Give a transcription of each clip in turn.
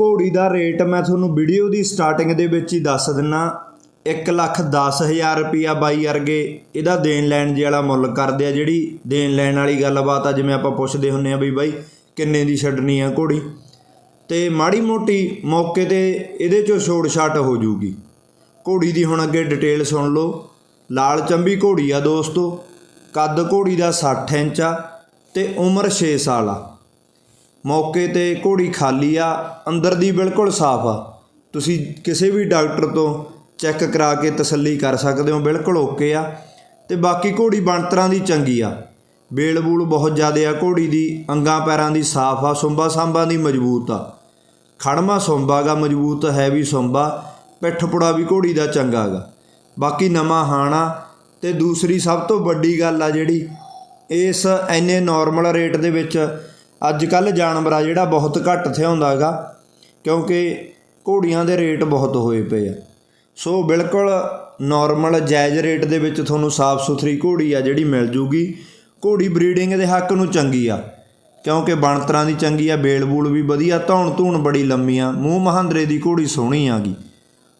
ਘੋੜੀ ਦਾ ਰੇਟ ਮੈਂ ਤੁਹਾਨੂੰ ਵੀਡੀਓ ਦੀ ਸਟਾਰਟਿੰਗ ਦੇ ਵਿੱਚ ਹੀ ਦੱਸ ਦਿੰਨਾ। 1 ਲੱਖ 10000 ਰੁਪਿਆ ਬਾਈ ਵਰਗੇ ਇਹਦਾ ਦੇਣ ਲੈਣ ਜੇ ਵਾਲਾ ਮੁੱਲ ਕਰਦੇ ਆ। ਜਿਹੜੀ ਦੇਣ ਲੈਣ ਵਾਲੀ ਗੱਲਬਾਤ ਆ, ਜਿਵੇਂ ਆਪਾਂ ਪੁੱਛਦੇ ਹੁੰਨੇ ਆ ਵੀ ਬਾਈ ਕਿੰਨੇ ਦੀ ਛੱਡਣੀ ਆ ਘੋੜੀ। ਤੇ ਮਾੜੀ ਮੋਟੀ ਮੌਕੇ ਤੇ ਇਹਦੇ ਚੋਂ ਛੋੜ ਛਾਟ ਹੋ ਜੂਗੀ। ਘੋੜੀ ਦੀ ਹੁਣ ਅੱਗੇ ਡਿਟੇਲ ਸੁਣ ਲਓ। ਲਾਲ ਚੰਬੀ ਘੋੜੀ ਆ ਦੋਸਤੋ। ਕੱਦ ਘੋੜੀ ਦਾ 60 ਇੰਚ ਆ ਤੇ ਉਮਰ 6 ਸਾਲ ਆ। ਮੌਕੇ ਤੇ ਘੋੜੀ ਖਾਲੀ ਆ, ਅੰਦਰ ਦੀ ਬਿਲਕੁਲ ਸਾਫ਼ ਆ। ਤੁਸੀਂ ਕਿਸੇ ਵੀ ਡਾਕਟਰ ਤੋਂ ਚੈੱਕ ਕਰਾ ਕੇ ਤਸੱਲੀ ਕਰ ਸਕਦੇ ਹੋ, ਬਿਲਕੁਲ ਓਕੇ ਆ। ਤੇ ਬਾਕੀ ਘੋੜੀ ਬਣਤਰਾਂ ਦੀ ਚੰਗੀ ਆ। ਬੇਲ ਬੂਲ ਬਹੁਤ ਜ਼ਿਆਦਾ ਆ, ਘੋੜੀ ਦੀ ਅੰਗਾਂ ਪੈਰਾਂ ਦੀ ਸਾਫ਼ ਆ, ਸੁੰਬਾ ਸਾਂਬਾ ਦੀ ਮਜ਼ਬੂਤ ਆ। ਖੜਮਾ ਸੁੰਬਾ ਗਾ, ਮਜ਼ਬੂਤ ਹੈ ਵੀ ਸੁੰਬਾ, ਪਿੱਠ ਪੁੜਾ ਵੀ ਘੋੜੀ ਦਾ ਚੰਗਾ ਗਾ। ਬਾਕੀ ਨਵਾਂ ਹਾਣਾ ਤੇ ਦੂਸਰੀ ਸਭ ਤੋਂ ਵੱਡੀ ਗੱਲ ਆ ਜਿਹੜੀ, ਇਸ ਐਨੇ ਨਾਰਮਲ ਰੇਟ ਦੇ ਵਿੱਚ ਅੱਜ ਕੱਲ ਜਾਨਵਰ ਆ ਜਿਹੜਾ ਬਹੁਤ ਘੱਟ ਥਿਆਉਂਦਾ ਗਾ ਕਿਉਂਕਿ ਘੋੜੀਆਂ ਦੇ ਰੇਟ ਬਹੁਤ ਹੋਏ ਪਏ ਆ। ਸੋ ਬਿਲਕੁਲ ਨਾਰਮਲ ਜਾਇਜ਼ ਰੇਟ ਦੇ ਵਿੱਚ ਤੁਹਾਨੂੰ ਸਾਫ਼ ਸੁਥਰੀ ਘੋੜੀ ਆ ਜਿਹੜੀ ਮਿਲ ਜੂਗੀ। ਘੋੜੀ ਬਰੀਡਿੰਗ ਦੇ ਹੱਕ ਨੂੰ ਚੰਗੀ ਆ, ਕਿਉਂਕਿ ਬਣਤਰਾਂ ਦੀ ਚੰਗੀ ਆ ਬੇਲ ਬੂਲ ਵੀ ਵਧੀਆ ਧੌਣ ਧੂਣ ਬੜੀ ਲੰਮੀ ਆ, ਮੂੰਹ ਮਹਾਂਦਰੇ ਦੀ ਘੋੜੀ ਸੋਹਣੀ ਆ ਗਈ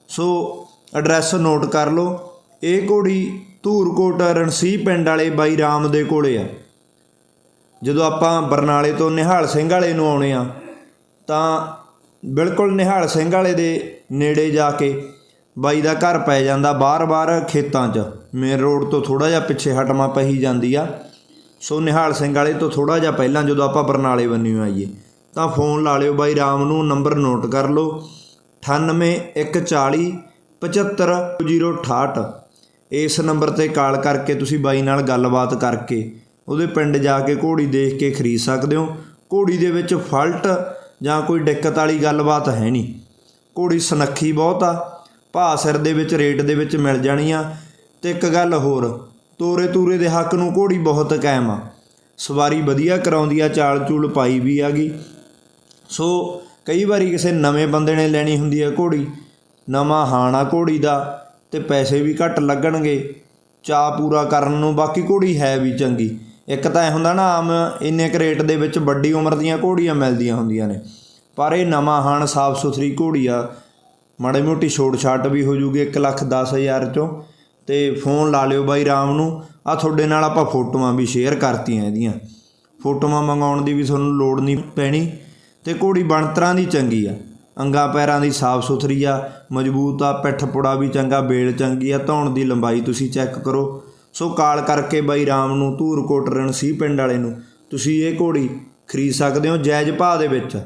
ਸੋ ਐਡਰੈਸ ਨੋਟ ਕਰ ਲਓ, ਇਹ ਘੋੜੀ ਧੂਰਕੋਟ ਰਣਸੀ ਪਿੰਡ ਵਾਲੇ ਬਾਈ ਰਾਮ ਦੇ ਕੋਲੇ ਆ। ਜਦੋਂ ਆਪਾਂ ਬਰਨਾਲੇ ਤੋਂ ਨਿਹਾਲ ਸਿੰਘ ਵਾਲੇ ਨੂੰ ਆਉਣੇ ਆ, ਤਾਂ ਬਿਲਕੁਲ ਨਿਹਾਲ ਸਿੰਘ ਵਾਲੇ ਦੇ ਨੇੜੇ ਜਾ ਕੇ ਬਾਈ ਦਾ ਘਰ ਪੈ ਜਾਂਦਾ ਬਾਰ-ਬਾਰ ਖੇਤਾਂ 'ਚ। ਮੇਨ ਰੋਡ ਤੋਂ ਥੋੜਾ ਜਿਹਾ ਪਿੱਛੇ ਹਟਮਾ ਪਹੀ ਜਾਂਦੀ ਆ। ਸੋ ਨਿਹਾਲ ਸਿੰਘ ਵਾਲੇ ਤੋਂ ਥੋੜਾ ਜਿਹਾ ਪਹਿਲਾਂ ਜਦੋਂ ਆਪਾਂ ਬਰਨਾਲੇ ਬੰਨੀ ਆਈਏ, ਤਾਂ ਫੋਨ ਲਾ ਲਿਓ ਬਾਈ, ਰਾਮ ਨੂੰ ਨੰਬਰ ਨੋਟ ਕਰ ਲਓ। 9814 75068 ਇਸ ਨੰਬਰ ਤੇ ਕਾਲ ਕਰਕੇ ਤੁਸੀਂ ਬਾਈ ਨਾਲ ਗੱਲਬਾਤ ਕਰਕੇ ਉਹਦੇ ਪਿੰਡ ਜਾ ਕੇ ਘੋੜੀ ਦੇਖ ਕੇ ਖਰੀਦ ਸਕਦੇ ਹੋ। ਘੋੜੀ ਦੇ ਵਿੱਚ ਫਲਟ ਜਾਂ ਕੋਈ ਦਿੱਕਤ ਵਾਲੀ ਗੱਲਬਾਤ ਹੈ ਨਹੀਂ। ਘੋੜੀ ਸੁਨੱਖੀ ਬਹੁਤ ਆ। ਭਾਅ ਸਿਰ ਦੇ ਵਿੱਚ, ਰੇਟ ਦੇ ਵਿੱਚ ਮਿਲ ਜਾਣੀ ਆ। ਤੇ ਇੱਕ ਗੱਲ ਹੋਰ, ਤੋਰੇ ਤੂਰੇ ਦੇ ਹੱਕ ਨੂੰ ਘੋੜੀ ਬਹੁਤ ਕਾਇਮ ਆ। ਸਵਾਰੀ ਵਧੀਆ ਕਰਾਉਂਦੀ ਆ, ਚਾਲ ਚੂਲ ਪਾਈ ਵੀ ਆਗੀ। ਸੋ ਕਈ ਵਾਰੀ ਕਿਸੇ ਨਵੇਂ ਬੰਦੇ ਨੇ ਲੈਣੀ ਹੁੰਦੀ ਹੈ ਘੋੜੀ, ਨਵਾਂ ਹਾਣਾ ਘੋੜੀ ਦਾ, ਤੇ ਪੈਸੇ ਵੀ ਘੱਟ ਲੱਗਣਗੇ। ਚਾਅ ਪੂਰਾ ਕਰਨ ਨੂੰ ਬਾਕੀ ਘੋੜੀ ਹੈ ਵੀ ਚੰਗੀ। ਇੱਕ ਤਾਂ ਇਹ ਹੁੰਦਾ ਨਾ ਆਮ, ਇੰਨੇ ਕੁ ਰੇਟ ਦੇ ਵਿੱਚ ਵੱਡੀ ਉਮਰ ਦੀਆਂ ਘੋੜੀਆਂ ਮਿਲਦੀਆਂ ਹੁੰਦੀਆਂ ਨੇ। ਪਰ ਇਹ ਨਵਾਂ ਹਾਣ ਸਾਫ਼ ਸੁਥਰੀ ਘੋੜੀ ਆ, ਮਾੜੀ ਮੋਟੀ ਛੋੜ ਛਾਟ ਵੀ ਹੋ ਜੂਗੀ 1 ਲੱਖ 10 ਹਜ਼ਾਰ ਚੋਂ। ਤੇ ਫੋਨ ਲਾ ਲਿਓ ਬਾਈ ਰਾਮ ਨੂੰ ਆ ਤੁਹਾਡੇ ਨਾਲ ਆਪਾਂ ਫੋਟੋਆਂ ਵੀ ਸ਼ੇਅਰ ਕਰਤੀਆਂ ਇਹਦੀਆਂ। ਫੋਟੋਆਂ ਮੰਗਾਉਣ ਦੀ ਵੀ ਤੁਹਾਨੂੰ ਲੋੜ ਨਹੀਂ ਪੈਣੀ, ਤੇ ਘੋੜੀ ਬਣਤਰਾਂ ਦੀ ਚੰਗੀ ਆ। ਅੰਗਾਂ ਪੈਰਾਂ ਦੀ ਸਾਫ਼ ਸੁਥਰੀ ਆ, ਮਜ਼ਬੂਤ ਆ, ਪਿੱਠ ਪੁੜਾ ਵੀ ਚੰਗਾ, ਬੇਲ ਚੰਗੀ ਆ, ਧੌਣ ਦੀ ਲੰਬਾਈ ਤੁਸੀਂ ਚੈੱਕ ਕਰੋ। ਸੋ ਕਾਲ ਕਰਕੇ ਬਾਈ ਰਾਮ ਨੂੰ ਧੂਰਕੋਟ ਰਣਸੀ ਪਿੰਡ ਵਾਲੇ ਨੂੰ। ਤੁਸੀਂ ਇਹ ਘੋੜੀ ਖਰੀਦ ਸਕਦੇ ਹੋ ਜਾਇਜ਼ ਭਾਅ ਦੇ ਵਿੱਚ।